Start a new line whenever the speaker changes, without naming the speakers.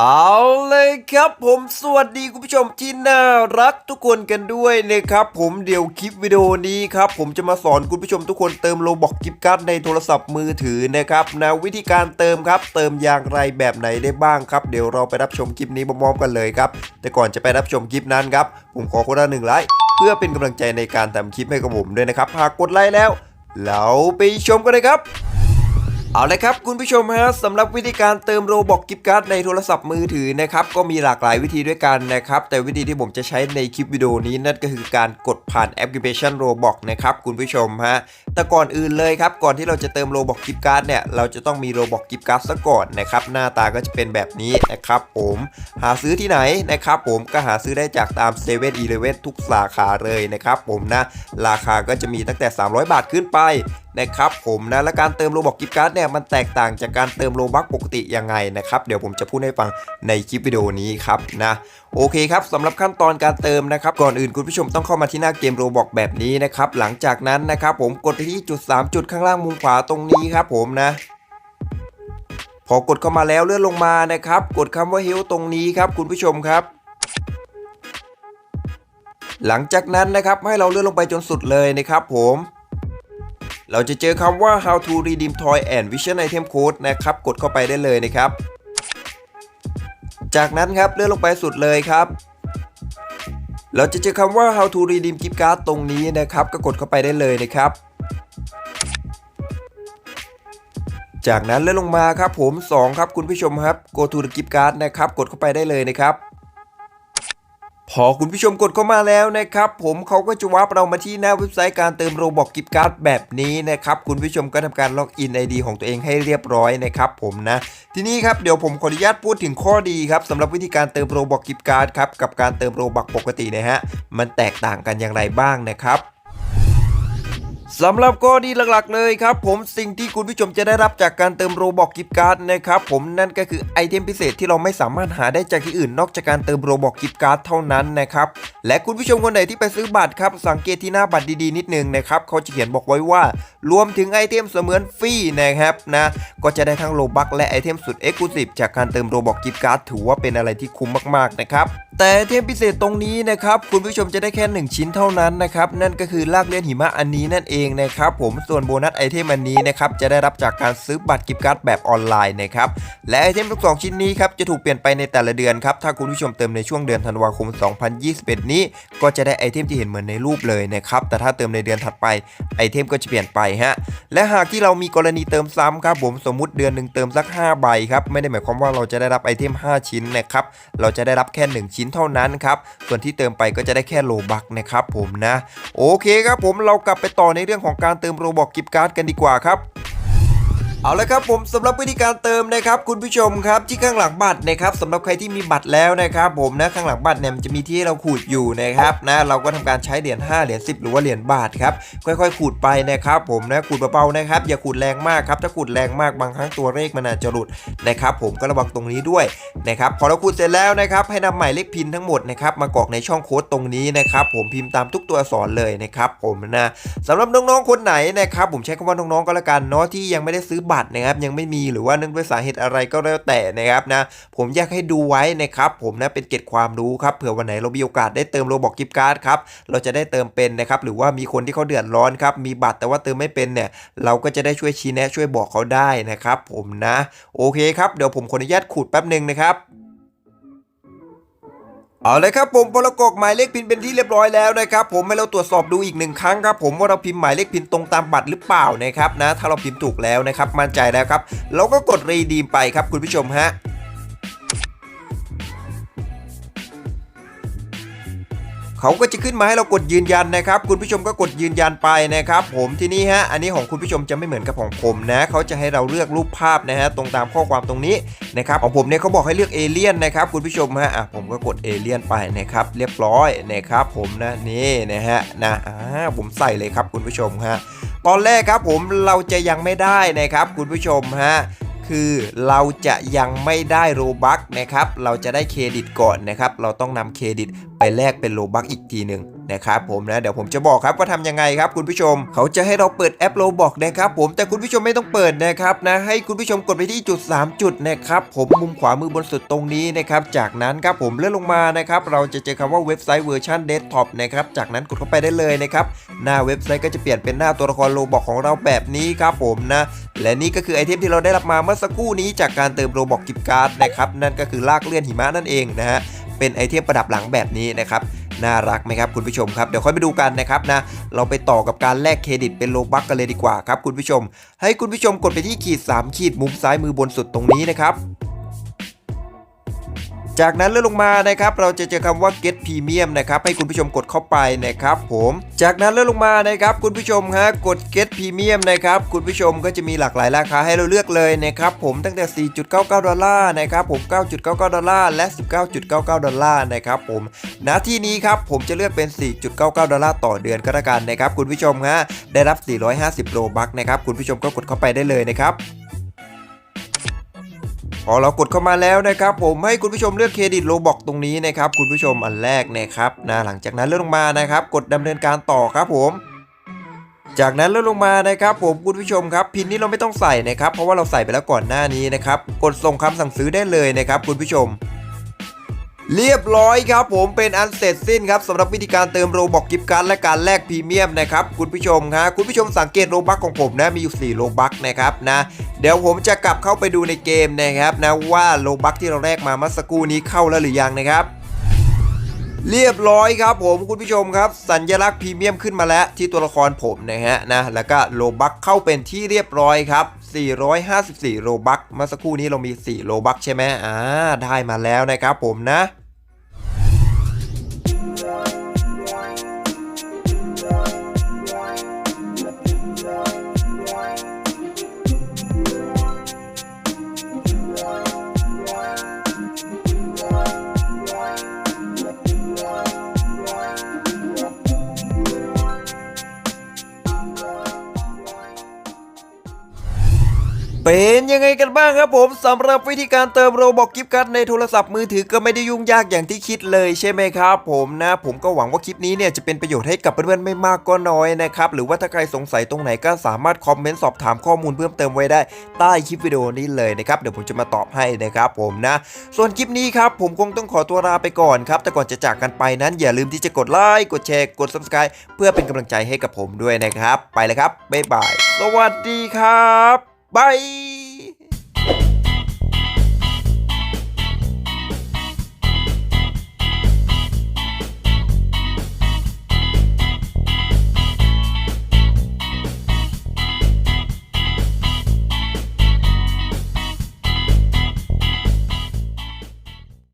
เอาเลยครับผมสวัสดีคุณผู้ชมที่น่ารักทุกคนกันด้วยนะครับผมเดี๋ยวคลิปวิดีโอนี้ครับผมจะมาสอนคุณผู้ชมทุกคนเติมโลบอกกิฟต์การ์ดในโทรศัพท์มือถือนะครับนะวิธีการเติมครับเติมอย่างไรแบบไหนได้บ้างครับ เดี๋ยวเราไปรับชมคลิปนี้พร้อมๆกันเลยครับ แต่ก่อนจะไปรับชมคลิปนั้นครับผมขอคนละหนึ่งไลค์เพื่อเป็นกำลังใจในการทำคลิปให้กับผมด้วยนะครับหากกดไลค์แล้ว เราไปชมกันเลยครับ เอาเลยครับคุณผู้ชมฮะสำหรับวิธีการเติมโรบอกกิฟต์การ์ดในโทรศัพท์มือถือนะครับก็มีหลากหลายวิธีด้วยกันนะครับแต่วิธีที่ผมจะใช้ในคลิปวิดีโอนี้นั่นก็คือการกด ผ่านแอปพลิเคชันโรบอกนะครับคุณผู้ชมฮะแต่ก่อนอื่นเลยครับ ก่อนที่เราจะเติมโรบอกกิฟต์การ์ดเนี่ยเราจะต้องมีโรบอกกิฟต์การ์ดซะก่อนนะครับหน้าตาก็จะเป็นแบบนี้นะครับผมหาซื้อที่ไหนนะครับผมก็หาซื้อได้จากตาม7 e เ e ่ e อทุกสาขาเลยนะครับผมนะราคาก็จะมีตั้งแต่ 300 บาทขึ้นไปนะครับผมนะและการเติมโลบอกกิฟต์การ์ดเนี่ยมันแตกต่างจากการเติมโลบักปกติยังไงนะครับเดี๋ยวผมจะพูดให้ฟังในคลิปวิดีโอนี้ครับนะโอเคครับสำหรับขั้นตอนการเติมนะครับก่อนอื่นคุณผู้ชมต้องเข้ามาที่หน้าเกมโรบอกแบบนี้นะครับ หลังจากนั้นนะครับผมกดที่จุด 3 จุดข้างล่างมุมขวาตรงนี้ครับผมนะ พอกดเข้ามาแล้วเลื่อนลงมานะครับ กดคำว่า Help ตรงนี้ครับคุณผู้ชมครับ หลังจากนั้นนะครับให้เราเลื่อนลงไปจนสุดเลยนะครับผมเราจะเจอคำว่า how to redeem toy and vision item code นะครับ กดเข้าไปได้เลยนะครับ จากนั้นครับเลื่อนลงไปสุดเลยครับ เราจะเจอคำว่า how to redeem gift card ตรงนี้นะครับ ก็กดเข้าไปได้เลยนะครับจากนั้นเลื่อนลงมาครับผม 2 ครับคุณผู้ชมครับ go to the gift card นะครับ กดเข้าไปได้เลยนะครับ พอคุณผู้ชมกดเข้ามาแล้วนะครับ ผมเขาก็จะวาร์ปเรามาที่หน้าเว็บไซต์การเติมโรบอกกิฟต์การ์ดแบบนี้นะครับ คุณผู้ชมก็ทำการล็อกอิน ID ของตัวเองให้เรียบร้อยนะครับผมนะทีนี้ครับเดี๋ยวผมขออนุญาตพูดถึงข้อดีครับสำหรับวิธีการเติมโรบอกกิฟต์การ์ดครับกับการเติมโรบักปกตินะฮะมันแตกต่างกันอย่างไรบ้างนะครับ สำหรับข้อดีหลักๆเลยครับ ผมสิ่งที่คุณผู้ชมจะได้รับจากการเติมโรบอกกิฟต์การ์ดนะครับผมนั่นก็คือไอเทมพิเศษที่เราไม่สามารถหาได้จากที่อื่นนอกจากการเติมโรบอกกิฟต์การ์ดเท่านั้นนะครับและคุณผู้ชมคนไหนที่ไปซื้อบัตรครับสังเกตที่หน้าบัตรดีๆนิดนึงนะครับเขาจะเขียนบอกไว้ว่า รวมถึงไอเทมเสมือนฟรีนะครับนะก็จะได้ทั้งโลบักและไอเทมสุดเอ็กซ์คลูซีฟจากการเติมโรบอกกิฟต์การ์ดถือว่าเป็นอะไรที่คุ้มมากๆนะครับ แต่ไอเทมพิเศษตรงนี้นะครับคุณผู้ชมจะได้แค่หนึ่งชิ้นเท่านั้นนะครับนั่นก็คือลากเลื่อนหิมะอันนี้นั่นเองนะครับผมส่วนโบนัสไอเทมอันนี้นะครับจะได้รับจากการซื้อบัตรกิฟต์การ์ดแบบออนไลน์นะครับและไอเทมทั้งสองชิ้นนี้ครับจะถูกเปลี่ยนไปในแต่ละเดือนครับถ้าคุณผู้ชมเติมในช่วงเดือนธันวาคม 2021 นี้ ก็จะได้ไอเทมที่เห็นเหมือนในรูปเลยนะครับแต่ถ้าเติมในเดือนถัดไปไอเทมก็จะเปลี่ยนไปฮะและหากที่เรามีกรณีเติมซ้ำครับผมสมมุติเดือนหนึ่งเติมสัก5ใบครับไม่ได้หมายความว่าเราจะได้รับไอเทม5 ชิ้นนะครับเราจะได้รับแค่ 1 ชิ้นเท่านั้นครับส่วนที่เติมไปก็จะได้แค่โลบักนะครับผมนะ โอเคครับผมเรากลับไปต่อในเรื่องของการเติมโรบอกกิฟต์การ์ดกันดีกว่าครับ เอาละครับผมสำหรับวิธีการเติมนะครับคุณผู้ชมครับที่ข้างหลังบัตรนะครับสำหรับใครที่มีบัตรแล้วนะครับผมนะข้างหลังบัตรเนี่ยมันจะมีที่ให้เราขูดอยู่นะครับนะเราก็ทำการใช้เหรียญ5เหรียญ10 หรือว่าเหรียญบาทครับค่อยๆ ขูดไปนะครับผมนะขูดเบาๆนะครับอย่าขูดแรงมากครับถ้าขูดแรงมากบางครั้งตัวเลขมันอาจจะหลุดนะครับผมก็ระวังตรงนี้ด้วยนะครับพอเราขูดเสร็จแล้วนะครับให้นำหมายเลขพินทั้งหมดนะครับมากรอกในช่องโค้ดตรงนี้นะครับผมพิมพ์ตามทุกตัวอักษรเลยนะครับผมนะสำหรับน้องๆคนไหนนะครับผมใช้คำว่าน้องๆก็แล้วกันเนาะที่ยังไม่ได้ซื้อบัตรนะครับยังไม่มีหรือว่าเนื่องด้วยสาเหตุอะไรก็แล้วแต่นะครับนะผมอยากให้ดูไว้นะครับผมนะเป็นเก็บความรู้ครับเผื่อวันไหนเรามีโอกาสได้เติมโรบอกกิฟต์การ์ดครับเราจะได้เติมเป็นนะครับหรือว่ามีคนที่เขาเดือดร้อนครับมีบัตรแต่ว่าเติมไม่เป็นเนี่ยเราก็จะได้ช่วยชี้แนะช่วยบอกเขาได้นะครับผมนะ โอเคครับเดี๋ยวผมขออนุญาตขูดแป๊บหนึ่งนะครับ เอาเลยครับผมพอเรากรอกหมายเลขพินเป็นที่เรียบร้อยแล้วนะครับผมให้เราตรวจสอบดูอีกหนึ่งครั้งครับผมว่าเราพิมพ์หมายเลขพินตรงตามบัตรหรือเปล่านะครับนะถ้าเราพิมพ์ถูกแล้วนะครับมั่นใจแล้วครับเราก็กดรีดีมไปครับคุณผู้ชมฮะ เขาก็จะขึ้นมาให้เรากดยืนยันนะครับ คุณผู้ชมก็กดยืนยันไปนะครับ ผมที่นี่ฮะอันนี้ของคุณผู้ชมจะไม่เหมือนกับของผมนะเขาจะให้เราเลือกรูปภาพนะฮะตรงตามข้อความตรงนี้นะครับของผมเนี่ยเขาบอกให้เลือกเอเลี่ยนนะครับคุณผู้ชมฮะอะผมก็กดเอเลี่ยนไปนะครับเรียบร้อยนะครับผมนะนี่นะฮะนะอ่าผมใส่เลยครับคุณผู้ชมฮะตอนแรกครับผมเราจะยังไม่ได้นะครับคุณผู้ชมฮะ คือเราจะยังไม่ได้โรบัคนะครับ เราจะได้เครดิตก่อนนะครับ เราต้องนำเครดิตไปแลกเป็นโรบัคอีกทีหนึ่ง นะครับผมนะเดี๋ยวผมจะบอกครับว่าทำยังไงครับคุณผู้ชม เขาจะให้เราเปิดแอปโลบอกนะครับผมแต่คุณผู้ชมไม่ต้องเปิดนะครับนะให้คุณผู้ชมกดไปที่จุด 3 จุดนะครับผมมุมขวามือบนสุดตรงนี้นะครับจากนั้นครับผมเลื่อนลงมานะครับเราจะเจอคำว่าเว็บไซต์เวอร์ชันเดสก์ท็อปนะครับจากนั้นกดเข้าไปได้เลยนะครับหน้าเว็บไซต์ก็จะเปลี่ยนเป็นหน้าตัวละครโลบอกของเราแบบนี้ครับผมนะและนี่ก็คือไอเทมที่เราได้รับมาเมื่อสักครู่นี้จากการเติมโลบอกกิฟต์การ์ดนะครับนั่นก็คือลากเลื่อนหิมะนั่นเองนะฮะเป็นไอเทมประดับหลังแบบนี้นะครับ น่ารักไหมครับคุณผู้ชมครับเดี๋ยวค่อยไปดูกันนะครับนะเราไปต่อกับการแลกเครดิตเป็นโลบักกันเลยดีกว่าครับคุณผู้ชม ให้คุณผู้ชมกดไปที่ขีด3ขีดมุมซ้ายมือบนสุดตรงนี้นะครับ จากนั้นเลื่อนลงมานะครับเราจะเจอคำว่า get premium นะครับให้คุณผู้ชมกดเข้าไปนะครับผมจากนั้นเลื่อนลงมานะครับคุณผู้ชมฮะกด get premium นะครับคุณผู้ชมก็จะมีหลากหลายราคาให้เราเลือกเลยนะครับผมตั้งแต่ 4.99 ดอลลาร์นะครับผม 9.99 ดอลลาร์และ 19.99 ดอลลาร์นะครับผมณที่นี้ครับผมจะเลือกเป็น 4.99 ดอลลาร์ต่อเดือนก็แล้วกันนะครับคุณผู้ชมฮะได้รับ 450 โลบัคนะครับคุณผู้ชมก็กดเข้าไปได้เลยนะครับ พอเรากดเข้ามาแล้วนะครับผมให้คุณผู้ชมเลือกเครดิตโลบอกตรงนี้นะครับคุณผู้ชมอันแรกนะครับนะหลังจากนั้นเลื่อนลงมานะครับ กดดำเนินการต่อครับผมจากนั้นเลื่อนลงมานะครับ ผมคุณผู้ชมครับพินนี้เราไม่ต้องใส่นะครับ เพราะว่าเราใส่ไปแล้วก่อนหน้านี้นะครับ กดส่งคำสั่งซื้อได้เลยนะครับ คุณผู้ชม เรียบร้อยครับผมเป็นอันเสร็จสิ้นครับสำหรับวิธีการเติมโรบอกกิฟต์การ์ดและการแลกพรีเมียมนะครับคุณผู้ชมครับคุณผู้ชมสังเกตโรบักของผมนะมีอยู่4โรบักนะครับนะเดี๋ยวผมจะกลับเข้าไปดูในเกมนะครับนะว่าโรบักที่เราแลกมาเมื่อสักครู่นี้เข้าแล้วหรือยังนะครับเรียบร้อยครับผมคุณผู้ชมครับ สัญลักษณ์พรีเมียมขึ้นมาแล้วที่ตัวละครผมนะฮะนะแล้วก็โลบักเข้าเป็นที่เรียบร้อยครับ 454โรบักเมื่อสักครู่นี้เรามี 4 โรบักใช่ไหมอ่าได้มาแล้วนะครับผมนะ เป็นยังไงกันบ้างครับผมสำหรับวิธีการเติมโรบอกกิฟต์การ์ดในโทรศัพท์มือถือก็ไม่ได้ยุ่งยากอย่างที่คิดเลยใช่ไหมครับผมนะผมก็หวังว่าคลิปนี้เนี่ยจะเป็นประโยชน์ให้กับเพื่อนๆไม่มากก็น้อยนะครับหรือว่าถ้าใครสงสัยตรงไหนก็สามารถคอมเมนต์สอบถามข้อมูลเพิ่มเติมไว้ได้ใต้คลิปวิดีโอนี้เลยนะครับเดี๋ยวผมจะมาตอบให้นะครับผมนะ ส่วนคลิปนี้ครับผมคงต้องขอตัวลาไปก่อนครับแต่ก่อนจะจากกันไปนั้นอย่าลืมที่จะกดไลค์กดแชร์กด subscribe เพื่อเป็นกำลังใจให้กับผมด้วยนะครับ ไปเลยครับบ๊ายบาย สวัสดีครับ บาย